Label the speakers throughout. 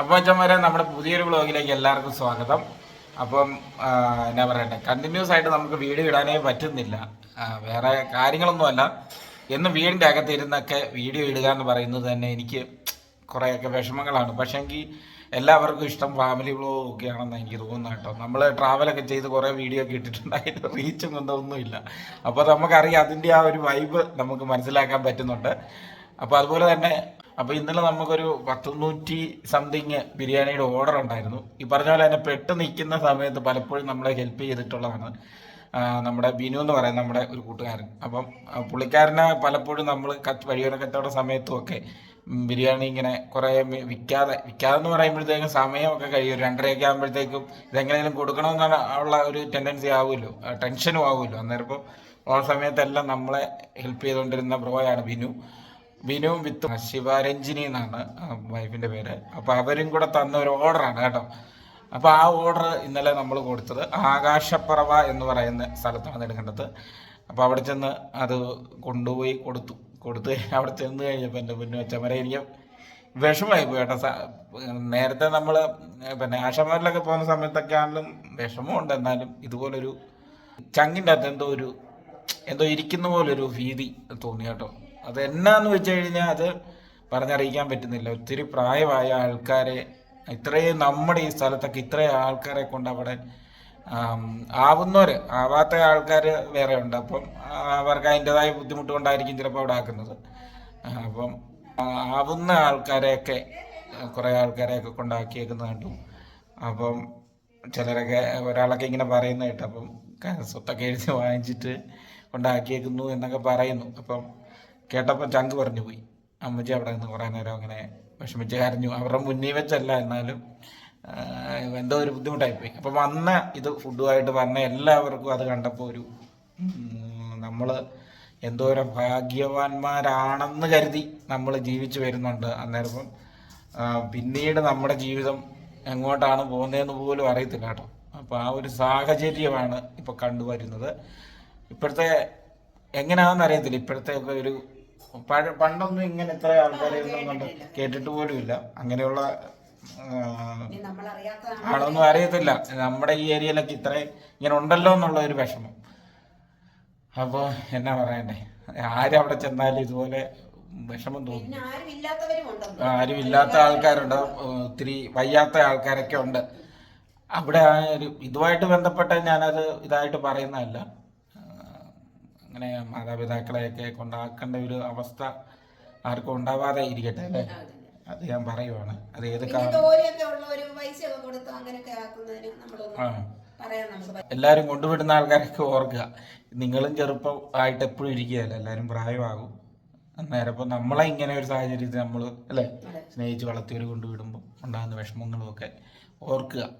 Speaker 1: അപ്പോൾ അച്ഛന്മാരെ നമ്മുടെ പുതിയൊരു വ്ളോഗിലേക്ക് എല്ലാവർക്കും സ്വാഗതം. അപ്പം എന്നാ പറയണ്ടേ? കണ്ടിന്യൂസ് ആയിട്ട് നമുക്ക് വീഡിയോ ഇടാനേ പറ്റുന്നില്ല. വേറെ കാര്യങ്ങളൊന്നുമല്ല. എന്നും വീടിന്റെ അകത്ത് ഇരുന്നൊക്കെ വീഡിയോ ഇടുക എന്ന് പറയുന്നത് തന്നെ എനിക്ക് കുറേയൊക്കെ വിഷമങ്ങളാണ്. പക്ഷേങ്കിൽ എല്ലാവർക്കും ഇഷ്ടം ഫാമിലി വ്ളോഗ് ഒക്കെ ആണെന്ന് എനിക്ക് തോന്നുന്നു കേട്ടോ. നമ്മൾ ട്രാവലൊക്കെ ചെയ്ത് കുറേ വീഡിയോ ഒക്കെ ഇട്ടിട്ടുണ്ട് അതിന്റെ റീച്ചും കൊണ്ടൊന്നുമില്ല അപ്പോൾ നമുക്കറിയാം അതിന്റെ ആ ഒരു വൈബ് നമുക്ക് മനസ്സിലാക്കാൻ പറ്റുന്നുണ്ട്. അപ്പോൾ അതുപോലെ തന്നെ അപ്പോൾ ഇന്നലെ നമുക്കൊരു പത്തുനൂറ്റി സംതിങ് ബിരിയാണിയുടെ ഓർഡർ ഉണ്ടായിരുന്നു. ഈ പറഞ്ഞ പോലെ തന്നെ പെട്ട് നിൽക്കുന്ന സമയത്ത് പലപ്പോഴും നമ്മളെ ഹെൽപ്പ് ചെയ്തിട്ടുള്ളതാണ്. നമ്മുടെ ബിനു എന്ന് പറയുന്ന നമ്മുടെ ഒരു കൂട്ടുകാരൻ. അപ്പം പുള്ളിക്കാരനെ പലപ്പോഴും നമ്മൾ കത്ത് വഴിയോര കച്ചവട സമയത്തും ഒക്കെ ബിരിയാണി ഇങ്ങനെ കുറേ വിൽക്കാതെ വിൽക്കാതെ എന്ന് പറയുമ്പോഴത്തേക്കും സമയമൊക്കെ കഴിയും. രണ്ടരയൊക്കെ ആകുമ്പോഴത്തേക്കും ഇതെങ്ങനെയും കൊടുക്കണമെന്നാണ് ഉള്ള ഒരു ടെൻഡൻസി ആവുമല്ലോ. ടെൻഷനും ആവുമല്ലോ. അന്നേരം ഇപ്പോൾ ആ സമയത്തെല്ലാം നമ്മളെ ഹെൽപ്പ് ചെയ്തുകൊണ്ടിരുന്ന ബ്രോയാണ് ബിനു. ബിനു വിത്ത് ശിവരഞ്ജിനി എന്നാണ് വൈഫിന്റെ പേര്. അപ്പൊ അവരും കൂടെ തന്ന ഒരു ഓർഡറാണ് കേട്ടോ. അപ്പൊ ആ ഓർഡർ ഇന്നലെ നമ്മൾ കൊടുത്തത് ആകാശപ്പറവ എന്ന് പറയുന്ന സ്ഥലത്താണ് എടുക്കേണ്ടത് അപ്പൊ അവിടെ ചെന്ന് അത് കൊണ്ടുപോയി കൊടുത്തു. കൊടുത്ത് അവിടെ ചെന്ന് കഴിഞ്ഞപ്പോൾ എന്റെ മുന്നു അച്ഛമ്മരെ എനിക്ക് വിഷമമായി പോയി കേട്ടോ. നേരത്തെ നമ്മൾ പിന്നെ ആശമാരിലൊക്കെ പോകുന്ന സമയത്തൊക്കെ ആണെങ്കിലും വിഷമമുണ്ട്. എന്നാലും ഇതുപോലൊരു ചങ്ങിന്റെ അകത്ത് എന്തോ ഒരു എന്തോ ഇരിക്കുന്ന പോലൊരു ഭീതി തോന്നി കേട്ടോ. അത് എന്നാന്ന് വെച്ച് കഴിഞ്ഞാൽ അത് പറഞ്ഞറിയിക്കാൻ പറ്റുന്നില്ല. ഒത്തിരി പ്രായമായ ആൾക്കാരെ ഇത്രയും നമ്മുടെ ഈ സ്ഥലത്തൊക്കെ ഇത്രയും ആൾക്കാരെ കൊണ്ട് അവിടെ ആവുന്നവര് ആവാത്ത ആൾക്കാർ വേറെ ഉണ്ട്. അപ്പം അവർക്ക് അതിന്റെതായ ബുദ്ധിമുട്ട് കൊണ്ടായിരിക്കും ചിലപ്പോൾ അവിടെ ആക്കുന്നത്. അപ്പം ആവുന്ന ആൾക്കാരെയൊക്കെ കുറേ ആൾക്കാരെയൊക്കെ കൊണ്ടാക്കിയേക്കുന്നത് കണ്ടു. അപ്പം ചിലരൊക്കെ ഒരാളൊക്കെ ഇങ്ങനെ പറയുന്ന കേട്ടു. അപ്പം സ്വത്തൊക്കെ എഴുതി വാങ്ങിച്ചിട്ട് കൊണ്ടാക്കിയേക്കുന്നു എന്നൊക്കെ പറയുന്നു. അപ്പം കേട്ടപ്പോൾ ചങ്ക് പറഞ്ഞു പോയി. അമ്മച്ചി അവിടെ നിന്ന് കുറേ നേരം അങ്ങനെ വിഷമിച്ച് കരഞ്ഞു. അവരുടെ മുന്നിൽ വെച്ചല്ല എന്നാലും എന്തോ ഒരു ബുദ്ധിമുട്ടായിപ്പോയി. അപ്പം വന്ന ഇത് ഫുഡുമായിട്ട് വന്ന എല്ലാവർക്കും അത് കണ്ടപ്പോൾ ഒരു നമ്മൾ എന്തോരം ഭാഗ്യവാന്മാരാണെന്ന് കരുതി നമ്മൾ ജീവിച്ചു വരുന്നുണ്ട് അന്നേരം പിന്നീട് നമ്മുടെ ജീവിതം എങ്ങോട്ടാണ് പോകുന്നതെന്ന് പോലും അറിയത്തില്ല കേട്ടോ. അപ്പോൾ ആ ഒരു സാഹചര്യമാണ് ഇപ്പോൾ കണ്ടുവരുന്നത്. ഇപ്പോഴത്തെ എങ്ങനെയാണെന്ന് അറിയത്തില്ല. ഇപ്പോഴത്തെ ഒക്കെ ഒരു പണ്ടൊന്നും ഇങ്ങനെ ഇത്ര ആൾക്കാരെ ഒന്നും കേട്ടിട്ട് പോലുമില്ല അങ്ങനെയുള്ള ആളൊന്നും അറിയത്തില്ല. നമ്മുടെ ഈ ഏരിയയിലൊക്കെ ഇത്ര ഇങ്ങനെ ഉണ്ടല്ലോ എന്നുള്ള ഒരു വിഷമം. അപ്പോൾ എന്നാ പറയണ്ടേ? ആരും അവിടെ ചെന്നാലും ഇതുപോലെ വിഷമം തോന്നും.
Speaker 2: ആരും
Speaker 1: ഇല്ലാത്ത ആൾക്കാരുണ്ട്. ഒത്തിരി വയ്യാത്ത ആൾക്കാരൊക്കെ ഉണ്ട്. അവിടെ ആ ഒരു ഇതുമായിട്ട് ബന്ധപ്പെട്ട ഞാനത് ഇതായിട്ട് പറയുന്നതല്ല. അങ്ങനെ മാതാപിതാക്കളെയൊക്കെ കൊണ്ടാക്കേണ്ട ഒരു അവസ്ഥ ആർക്കും ഉണ്ടാവാതെ ഇരിക്കട്ടെ അല്ലേ? അത് ഞാൻ പറയുവാണ്. അത് ഏത് എല്ലാവരും കൊണ്ടുവിടുന്ന ആൾക്കാരൊക്കെ ഓർക്കുക. നിങ്ങളും ചെറുപ്പം ആയിട്ട് എപ്പോഴും ഇരിക്കുകയല്ല? എല്ലാവരും പ്രായമാകും. അന്നേരം ഇപ്പം നമ്മളെ ഇങ്ങനെ ഒരു സാഹചര്യത്തിൽ നമ്മൾ അല്ലേ? സ്നേഹിച്ച് വളർത്തിയവർ കൊണ്ടുവിടുമ്പോൾ ഉണ്ടാകുന്ന വിഷമങ്ങളും ഒക്കെ ഓർക്കുക.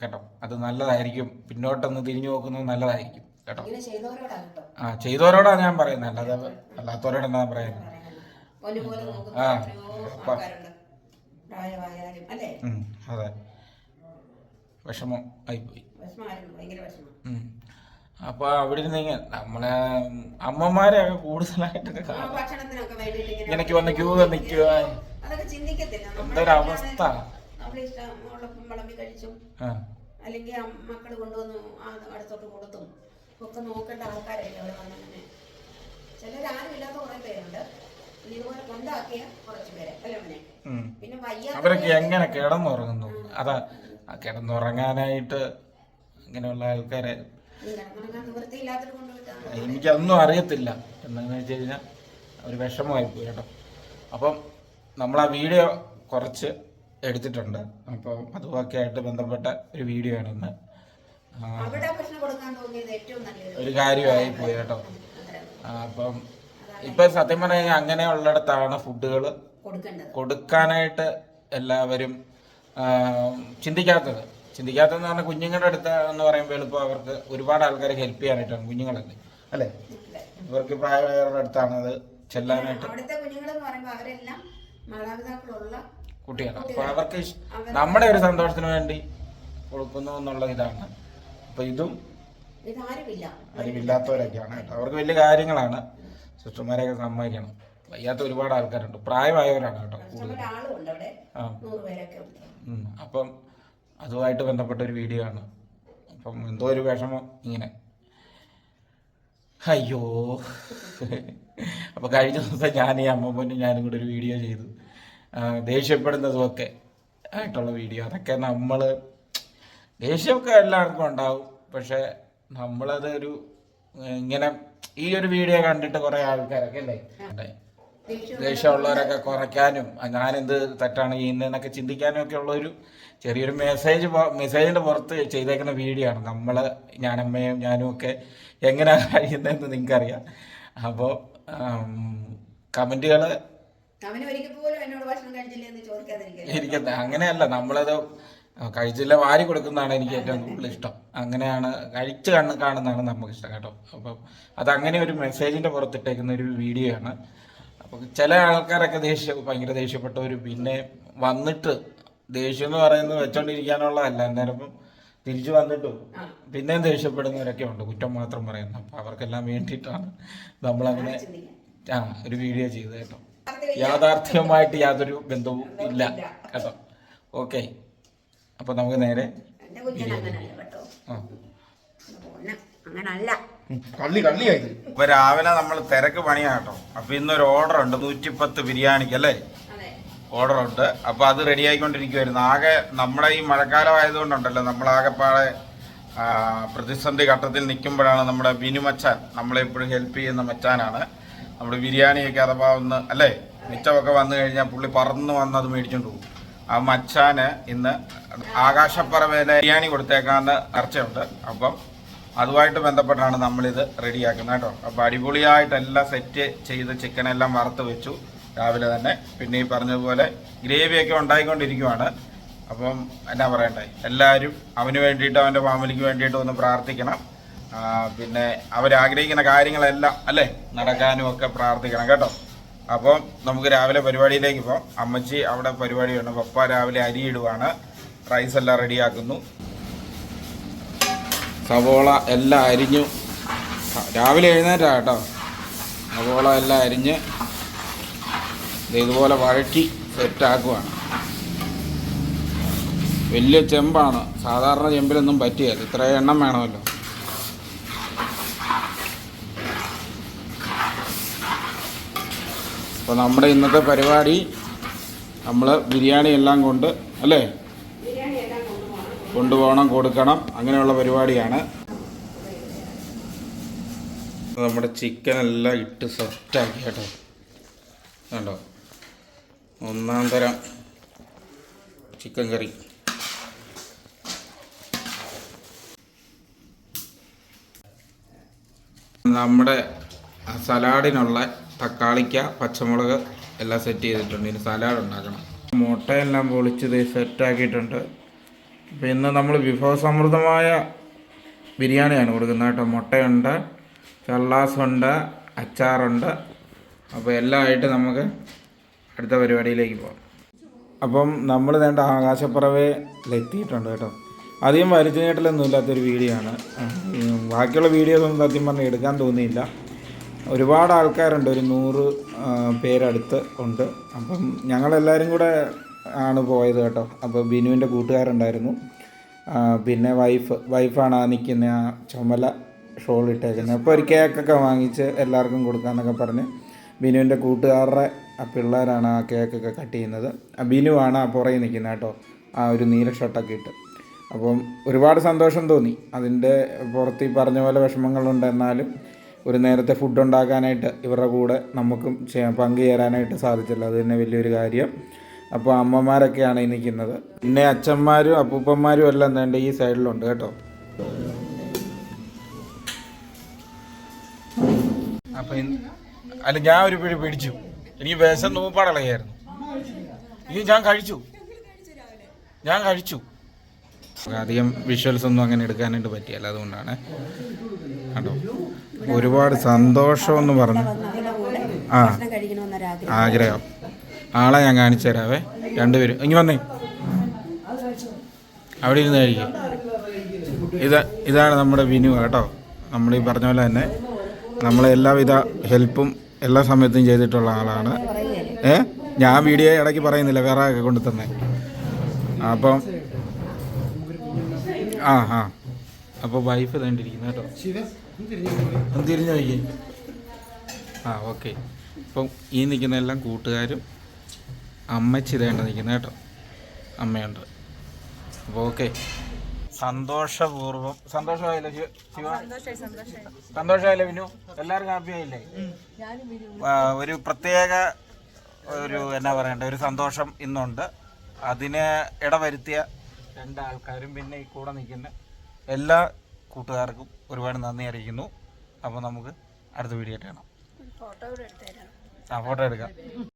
Speaker 1: കേട്ടോ? അത് നല്ലതായിരിക്കും. പിന്നോട്ടൊന്ന് തിരിഞ്ഞു നോക്കുന്നത് നല്ലതായിരിക്കും. കേട്ടോ.
Speaker 2: ചെയ്തവരോടാ
Speaker 1: ആ ചെയ്തവരോടാണ് ഞാൻ പറയുന്നത് അല്ലാതെ അല്ലാത്തവരോട് എന്താ പറയുന്നത് ആ. അതെ. വിഷമം ആയിപ്പോയി. അപ്പൊ അവിടെ ഇരുന്ന് നമ്മളെ അമ്മമാരെയൊക്കെ
Speaker 2: കൂടുതലായിട്ട്
Speaker 1: ഇങ്ങനെയൊക്കെ വന്ന് ക്യൂ നിൽക്കുക
Speaker 2: അതൊക്കെ ചിന്തിക്കത്തില്ല. നമ്മുടെ
Speaker 1: എന്തൊരു അവസ്ഥ?
Speaker 2: നമ്മൾ ഇഷ്ടം ഉള്ളപ്പം കഴിച്ചും അല്ലെങ്കിൽ മക്കൾ കൊണ്ടുവന്ന് അടുത്തോട്ട് കൊടുത്തും. ഒക്കെ നോക്കേണ്ട ആൾക്കാരല്ലേ അവിടെ വന്നിങ്ങനെ ചിലരാരും ഇല്ലാത്ത കുറെ പേരുണ്ട്. ഇതുപോലെ കൊണ്ടാക്കിയ കുറച്ച് പേര്. അല്ലേ പിന്നെ വയ്യ
Speaker 1: അവരൊക്കെ എങ്ങനെ കിടന്നുറങ്ങുന്നു? അതാ ആ കിടന്നുറങ്ങാനായിട്ട് ഇങ്ങനെയുള്ള ആൾക്കാരെ എനിക്കതൊന്നും അറിയത്തില്ല. എന്താണെന്ന് വെച്ച് കഴിഞ്ഞാൽ ഒരു വിഷമമായി പോയി കേട്ടോ. അപ്പം നമ്മൾ ആ വീഡിയോ കുറച്ച് എടുത്തിട്ടുണ്ട്. അപ്പം അതുമൊക്കെ ആയിട്ട് ബന്ധപ്പെട്ട ഒരു വീഡിയോ ആണ് ഇന്ന്
Speaker 2: അവിടെ ഭക്ഷണം കൊടുക്കാൻ തോന്നിയത് ഏറ്റവും
Speaker 1: ഒരു കാര്യമായി പോയി കേട്ടോ. ആ, അപ്പം ഇപ്പൊ സത്യം പറഞ്ഞു കഴിഞ്ഞാൽ അങ്ങനെയുള്ളിടത്താണ് ഫുഡുകൾ
Speaker 2: കൊടുക്കേണ്ടത്.
Speaker 1: കൊടുക്കാനായിട്ട് എല്ലാവരും ആ, ചിന്തിക്കാത്തത്. ചിന്തിക്കാത്തതെന്ന് പറഞ്ഞാൽ കുഞ്ഞുങ്ങളുടെ അടുത്ത് എന്ന് പറയുമ്പോൾ എളുപ്പം അവർക്ക് ഒരുപാട് ആൾക്കാരെ ഹെൽപ്പ് ചെയ്യാനായിട്ടാണ് കുഞ്ഞുങ്ങളല്ലേ അല്ലെ?
Speaker 2: അല്ലേ?
Speaker 1: ഇവർക്ക് പ്രായമായവരുടെ അടുത്താണ് അത് ചെല്ലാനായിട്ട്.
Speaker 2: അവിടുത്തെ കുഞ്ഞുങ്ങളെന്ന് പറയുമ്പോൾ അവരെല്ലാം മാതാപിതാക്കളുള്ള
Speaker 1: കുട്ടികളാണ്. അപ്പൊ അവർക്ക് ഇഷ്- നമ്മുടെ ഒരു സന്തോഷത്തിന് വേണ്ടി കൊടുക്കുന്നു എന്നുള്ള ഇതാണ്. അപ്പൊ ഇതും അറിവില്ലാത്തവരൊക്കെയാണ് കേട്ടോ. അവർക്ക് വലിയ കാര്യങ്ങളാണ്. സിസ്റ്റർമാരെയൊക്കെ സമ്മതിക്കണം. വയ്യാത്ത ഒരുപാട് ആൾക്കാരുണ്ട്. പ്രായമായവരാണ് കേട്ടോ അപ്പം അതുമായിട്ട് ബന്ധപ്പെട്ട ഒരു വീഡിയോ ആണ്. അപ്പം എന്തോ ഒരു വിഷമം ഇങ്ങനെ. അയ്യോ. അപ്പോൾ കഴിഞ്ഞ ദിവസം ഞാൻ ഈ അമ്മമ്മനും ഞാനും കൂടെ ഒരു വീഡിയോ ചെയ്തു. ആ, ദേഷ്യപ്പെടുന്നതും ഒക്കെ ആയിട്ടുള്ള വീഡിയോ. അതൊക്കെ നമ്മൾ ദേഷ്യമൊക്കെ എല്ലാവർക്കും ഉണ്ടാവും. പക്ഷെ നമ്മളതൊരു ഇങ്ങനെ ഈ ഒരു വീഡിയോ കണ്ടിട്ട് കുറേ ആൾക്കാരൊക്കെ അല്ലേ
Speaker 2: ദേഷ്യം
Speaker 1: ദേഷ്യമുള്ളവരൊക്കെ കുറയ്ക്കാനും ഞാനെന്ത് തെറ്റാണ് ചെയ്യുന്നതെന്നൊക്കെ ചിന്തിക്കാനും ഒക്കെ ഉള്ളൊരു ചെറിയൊരു മെസ്സേജ് മെസ്സേജിന്റെ പുറത്ത് ചെയ്തേക്കുന്ന വീഡിയോ ആണ്. നമ്മൾ ഞാനമ്മയും ഞാനും ഒക്കെ എങ്ങനെയാണ് കഴിയുന്നതെന്ന് നിങ്ങൾക്കറിയാം. അപ്പോൾ
Speaker 2: കമന്റുകൾ
Speaker 1: ഇരിക്കുന്നത് അങ്ങനെയല്ല നമ്മളത് കഴിച്ചില്ല വാരി കൊടുക്കുന്നതാണ് എനിക്ക് ഏറ്റവും കൂടുതൽ ഇഷ്ടം. അങ്ങനെയാണ് കഴിച്ച് കണ്ണ് കാണുന്നതാണ് നമുക്ക് ഇഷ്ടം കേട്ടോ. അപ്പം അത് അങ്ങനെ ഒരു മെസ്സേജിന്റെ പുറത്തിട്ടേക്കുന്ന ഒരു വീഡിയോ ആണ്. അപ്പം ചില ആൾക്കാരൊക്കെ ദേഷ്യ ഭയങ്കര ദേഷ്യപ്പെട്ടവർ പിന്നെ വന്നിട്ട് ദേഷ്യം എന്ന് പറയുന്നത് വെച്ചോണ്ടിരിക്കാനുള്ളതല്ല. അന്നേരം തിരിച്ചു വന്നിട്ടും പിന്നെയും ദേഷ്യപ്പെടുന്നവരൊക്കെ ഉണ്ട് കുറ്റം മാത്രം പറയുന്നത്. അപ്പം അവർക്കെല്ലാം വേണ്ടിയിട്ടാണ് നമ്മളങ്ങനെ ആ ഒരു വീഡിയോ ചെയ്തത് കേട്ടോ. യാഥാർത്ഥ്യമായിട്ട് യാതൊരു ബന്ധവും ഇല്ല കേട്ടോ. ഓക്കെ അപ്പൊ നമുക്ക് നേരെ. കള്ളി കള്ളിയായി ഇപ്പൊ രാവിലെ നമ്മൾ തിരക്ക് പണിയാട്ടോ അപ്പൊ ഇന്നൊരു ഓർഡർ ഉണ്ട്. നൂറ്റിപ്പത്ത് ബിരിയാണിക്ക് അല്ലേ? ഓർഡർ ഉണ്ട്. അപ്പൊ അത് റെഡി ആയിക്കൊണ്ടിരിക്കുവായിരുന്നു. ആകെ നമ്മുടെ ഈ മഴക്കാലം ആയതുകൊണ്ടുണ്ടല്ലോ. നമ്മളാകെപ്പാടെ പ്രതിസന്ധി ഘട്ടത്തിൽ നിൽക്കുമ്പോഴാണ് നമ്മുടെ ബിനു മച്ചാൻ നമ്മളെ എപ്പോഴും ഹെൽപ്പ് ചെയ്യുന്ന മച്ചാനാണ്. നമ്മുടെ ബിരിയാണിയൊക്കെ അഥവാ ഒന്ന് അല്ലേ? മിച്ചമൊക്കെ വന്നു കഴിഞ്ഞാൽ പുള്ളി പറന്ന് വന്ന് അത് മേടിച്ചോണ്ട് പോകും. ആ മച്ചാന് ഇന്ന് ആകാശപ്പറവേലെ ബിരിയാണി കൊടുത്തേക്കാന്ന് ചർച്ചയുണ്ട് അപ്പം അതുമായിട്ട് ബന്ധപ്പെട്ടാണ് നമ്മളിത് റെഡിയാക്കുന്നത് കേട്ടോ. അപ്പോൾ അടിപൊളിയായിട്ടെല്ലാം സെറ്റ് ചെയ്ത് ചിക്കനെല്ലാം വറുത്ത് വെച്ചു രാവിലെ തന്നെ. പിന്നെ ഈ പറഞ്ഞതുപോലെ ഗ്രേവിയൊക്കെ ഉണ്ടായിക്കൊണ്ടിരിക്കുവാണ്. അപ്പം എന്നാ പറയണ്ടേ? എല്ലാവരും അവന് വേണ്ടിയിട്ട് അവന്റെ ഫാമിലിക്ക് വേണ്ടിയിട്ട് ഒന്ന് പ്രാർത്ഥിക്കണം. പിന്നെ അവരാഗ്രഹിക്കുന്ന കാര്യങ്ങളെല്ലാം അല്ലേ? നടക്കാനും ഒക്കെ പ്രാർത്ഥിക്കണം കേട്ടോ. അപ്പം നമുക്ക് രാവിലെ പരിപാടിയിലേക്ക് പോകാം. അമ്മച്ചി അവിടെ പരിപാടിയുണ്ട്. പപ്പ രാവിലെ അരി ഇടുവാണ്. റൈസ് എല്ലാം റെഡിയാക്കുന്നു. സവോള എല്ലാം അരിഞ്ഞു. രാവിലെ എഴുന്നേറ്റാ കേട്ടോ. സവോള എല്ലാം അരിഞ്ഞ് ഇതുപോലെ വഴറ്റി സെറ്റാക്കുവാണ് വലിയ ചെമ്പാണ്. സാധാരണ ചെമ്പിലൊന്നും പറ്റിയത് ഇത്ര എണ്ണം വേണമല്ലോ. അപ്പോൾ നമ്മുടെ ഇന്നത്തെ പരിപാടി നമ്മൾ ബിരിയാണി എല്ലാം കൊണ്ട് അല്ലേ?
Speaker 2: കൊണ്ടുപോകണം
Speaker 1: കൊടുക്കണം. അങ്ങനെയുള്ള പരിപാടിയാണ്. നമ്മുടെ ചിക്കൻ എല്ലാം ഇട്ട് സെറ്റാക്കി കേട്ടോ. കണ്ടോ? ഒന്നാം തരം ചിക്കൻ കറി നമ്മുടെ സലാഡിനുള്ള തക്കാളിക്ക പച്ചമുളക് എല്ലാം സെറ്റ് ചെയ്തിട്ടുണ്ട്. ഇനി സലാഡ് ഉണ്ടാക്കണം. മുട്ടയെല്ലാം പൊളിച്ചത് സെറ്റാക്കിയിട്ടുണ്ട് അപ്പോൾ ഇന്ന് നമ്മൾ വിഭവസമൃദ്ധമായ ബിരിയാണിയാണ് കൊടുക്കുന്നത് കേട്ടോ. മുട്ടയുണ്ട് ചള്ളാസുണ്ട് അച്ചാറുണ്ട്. അപ്പോൾ എല്ലാം ആയിട്ട് നമുക്ക് അടുത്ത പരിപാടിയിലേക്ക് പോകാം. അപ്പം നമ്മൾ വേണ്ട ആകാശപ്പുറവേലെത്തിയിട്ടുണ്ട് കേട്ടോ. അധികം വലിച്ചു നീട്ടലൊന്നും ഇല്ലാത്തൊരു വീഡിയോ ആണ് ബാക്കിയുള്ള വീഡിയോസ് ഒന്നും സത്യം പറഞ്ഞാൽ എടുക്കാൻ തോന്നിയില്ല. ഒരുപാട് ആൾക്കാരുണ്ട് ഒരു നൂറ് പേരടുത്ത് ഉണ്ട്. അപ്പം ഞങ്ങളെല്ലാവരും കൂടെ ആണ് പോയത് കേട്ടോ. അപ്പോൾ ബിനുവിന്റെ കൂട്ടുകാരുണ്ടായിരുന്നു. പിന്നെ വൈഫ് വൈഫാണ് ആ നിൽക്കുന്ന ആ ചുമല ഷോൾ ഇട്ടേക്കുന്നത്. അപ്പോൾ ഒരു കേക്കൊക്കെ വാങ്ങിച്ച് എല്ലാവർക്കും കൊടുക്കാമെന്നൊക്കെ പറഞ്ഞ് ബിനുവിന്റെ കൂട്ടുകാരുടെ ആ പിള്ളേരാണ് ആ കേക്കൊക്കെ കട്ട് ചെയ്യുന്നത്. ബിനുവാണ് ആ പുറകെ നിൽക്കുന്നത് കേട്ടോ. ആ ഒരു നീല ഷർട്ടൊക്കെ ഇട്ട്. അപ്പം ഒരുപാട് സന്തോഷം തോന്നി. അതിന്റെ പുറത്ത് ഈ പറഞ്ഞ പോലെ വിഷമങ്ങളുണ്ട് എന്നാലും ഒരു നേരത്തെ ഫുഡ് ഉണ്ടാക്കാനായിട്ട് ഇവരുടെ കൂടെ നമുക്കും ചെയ്യാൻ പങ്കുചേരാനായിട്ട് സാധിച്ചല്ലോ. അത് തന്നെ വലിയൊരു കാര്യം. അപ്പോൾ അമ്മമാരൊക്കെയാണ് ഈ നിൽക്കുന്നത് പിന്നെ അച്ഛന്മാരും അപ്പൂപ്പന്മാരും എല്ലാം തന്നെ ഈ സൈഡിലുണ്ട് കേട്ടോ. അപ്പം അല്ല ഞാൻ ഒരു പിടി പിടിച്ചു. എനിക്ക് വിഷം നൂപ്പാടളയായിരുന്നു ഇത് ഞാൻ കഴിച്ചു. ഞാൻ കഴിച്ചു. അധികം വിഷ്വൽസ് ഒന്നും അങ്ങനെ എടുക്കാനായിട്ട് പറ്റിയല്ല അതുകൊണ്ടാണ്. കണ്ടോ? ഒരുപാട് സന്തോഷം എന്ന് പറഞ്ഞു ആ ആഗ്രഹം. ആളെ ഞാൻ കാണിച്ചു തരാവേ. രണ്ടുപേരും. ഇങ്ങ് വന്നേ. അവിടെ ഇരുന്ന് കഴിക്കും. ഇത് ഇതാണ് നമ്മുടെ വിനു കേട്ടോ. നമ്മൾ ഈ പറഞ്ഞ പോലെ തന്നെ നമ്മളെ എല്ലാവിധ ഹെൽപ്പും എല്ലാ സമയത്തും ചെയ്തിട്ടുള്ള ആളാണ്. ഏ? ഞാൻ വീഡിയോ ഇടയ്ക്ക് പറയുന്നില്ല വേറെ ഒക്കെ കൊണ്ടു തന്നെ. അപ്പം ആ ആ. അപ്പോൾ വൈഫ് തന്നിരിക്കുന്നു കേട്ടോ. തിരിഞ്ഞു നോക്കി. ആ ഓക്കെ അപ്പം ഈ നിൽക്കുന്ന എല്ലാം കൂട്ടുകാരും അമ്മച്ചി ഇതേണ്ട നിൽക്കുന്നത് കേട്ടോ. അമ്മയുണ്ട്. അപ്പോൾ ഓക്കെ. സന്തോഷപൂർവം. സന്തോഷമായില്ലേ സന്തോഷമായില്ല വിനു? എല്ലാവർക്കും ഹാപ്പി ആയില്ലേ? ഒരു പ്രത്യേക ഒരു എന്നാ പറയണ്ട? ഒരു സന്തോഷം ഇന്നുണ്ട്. അതിന് ഇടവരുത്തിയ രണ്ടാൾക്കാരും പിന്നെ ഈ കൂടെ നിൽക്കുന്ന എല്ലാ കൂട്ടുകാർക്കും ഒരുപാട് നന്ദി അറിയിക്കുന്നു. അപ്പോൾ നമുക്ക് അടുത്ത വീഡിയോ ആയിട്ട് കാണാം. ആ ഫോട്ടോ എടുക്കാം.